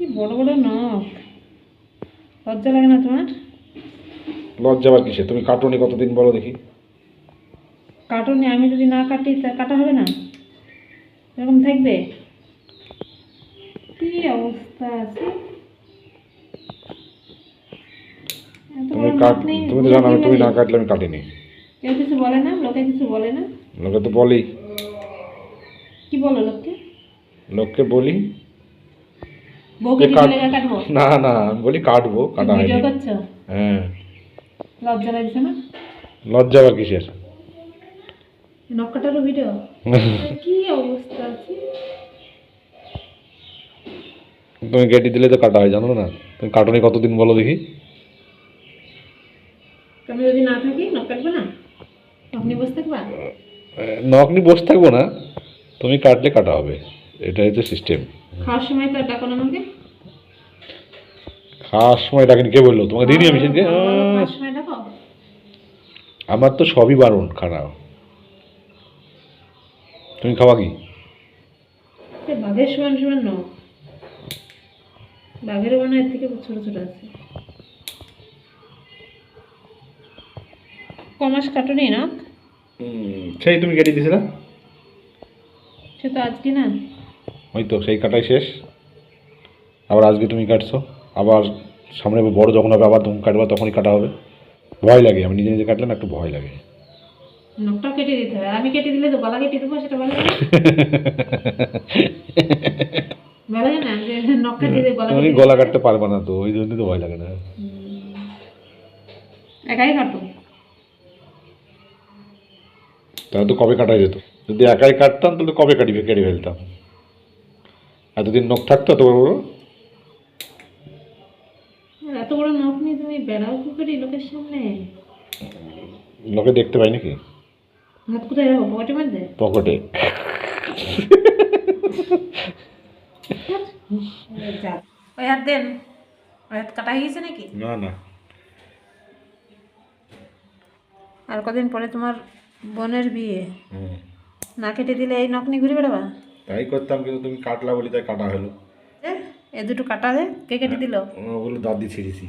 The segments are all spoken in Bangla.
কি বড় বড় নখ? লজ্জা লাগে না তোমার? লজ্জা আবার কিসে তুমি কাটুনি কতদিন বলো দেখি। কার্টুনে আমি যদি না কাটি তা কাটা হবে না? এরকম থাকবে? কি অবস্থা আছে? তুমি কাট তুমি তো জানো আমি তুমি না কাটলে আমি কাটিনি। কেউ কিছু বলে না? লোকে কিছু বলে না? লোকে তো বলি। কি বলো লোককে? লোককে বলি। না না আমি বলি কাটবো কাটা হয়নি। হ্যাঁ। লজ্জা লাগছে না? লজ্জা আবার কিসের? নখ কাটারও ভিডিও কি অবস্থা আছে তুমি কেটে দিলে তো কাটা হয় জানো না? তুমি কাটুনি কতদিন বলো দেখি? আমি যদি না থাকি নখ কাটবে না? থাকবা? বসে থাকব না। তুমি কাটলে কাটা হবে। এটাই তো সিস্টেম খাওয়ার সময় তো ডাকো না আমাকে। খাওয়ার সময় ডাকেনি কে বলল? তোমাকে আমি সেদিনকে? ডাকো। আমার তো সবই বারণ খারাপ। তুমি খাওয়া কি? বাঘের সমান সমান নখ বাঘেরও মনে হয় এর থেকে ছোট ছোট আছে। কমাস কাটুনি না সেই তুমি কেটে দিয়েছিলে। সে তো আজকে না। ওই তো সেই কাটাই শেষ। আবার আজকে তুমি কাটছো। আবার সামনে বড় যখন হবে আবার তুমি কাটবা তখনই কাটা হবে। ভয় লাগে আমি নিজে নিজে কাটলে না একটু ভয় লাগে। নখটাও কেটে দিতে হবে আমি কেটে দিলে তো গলা কেটে দেবো সেটা ভালো লাগে না? ভালো লাগে না? যে নখ কেটে দিয়ে গলা তুমি গলা কাটতে পারবে না তো ওই জন্য তো ভয় লাগে না। একাই কাটো। তাহলে তো কবে কাটা যেত? যদি একাই কাটতাম তাহলে কবে কাটি কেটে ফেলতাম। এতদিন নখ থাকতো এত বড় বড়? আর এত বড় নখ নিয়ে তুমি বেড়াও কি করি লোকের সামনে? লোকে দেখতে পাই নাকি? হাত কোথায় রাখো? মধ্যে পকেটে। ওই হাত দেন। ওই হাত কাটা হয়ে গেছে নাকি? না না। আর কদিন পরে তোমার বোনের বিয়ে। না কেটে দিলে এই নখ নিয়ে ঘুরে বেড়াবা? তাই করতাম কিন্তু তুমি কাটলা বলি তাই কাটা হলো। এ, দুটো কাটা দে কে কেটে দিল? ওগুলো দাদি ছিঁড়েছি।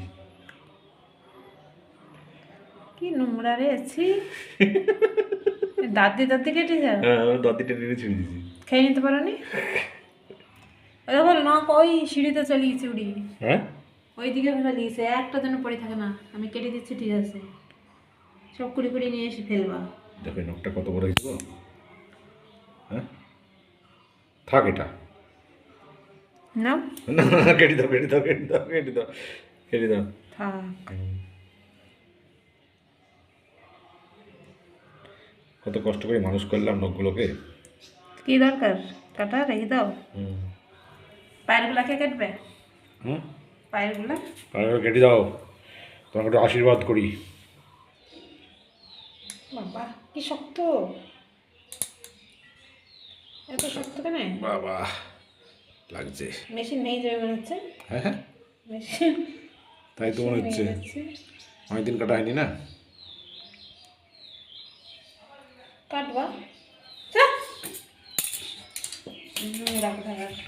কি নোংরা রে ছি। দাদি দাদি কেটে যাও। হ্যাঁ দাদিটা টেনে ছিঁড়ে দিয়েছি। খেয়ে নিতে পারো নি দেখো নখ ওই সিঁড়িতে চলে গেছে উড়ি। হ্যাঁ? ওই দিকে ফেলে দিয়েছে একটা যেন পড়ে থাকে না। আমি কেটে দিচ্ছি ঠিক আছে। সব কুড়ি কুড়ি নিয়ে এসে ফেলবা। দেখো নখটা কত বড় হয়েছে। হ্যাঁ থাক এটা। না? কেটে দাও কেটে দাও কেটে দাও কেটে দাও কেটে দাও। কত কষ্ট করে মানুষ করলাম নখগুলোকে কি দরকার? কাটা রেখে দাও। পায়েরগুলা কে কাটবে? হুম? পায়েরগুলা কেটে দাও। তোমাকে একটু আশীর্বাদ করি। বাবা কি শক্ত। এত শক্ত কেন? বাবা লাগছে। মেশিন নেই যাবে মনে হচ্ছে? হ্যাঁ হ্যাঁ। মেশিন তাই তো মনে হচ্ছে। নিয়ে যাচ্ছে। অনেকদিন কাটা হয়নি না? কাটবা। রাখো।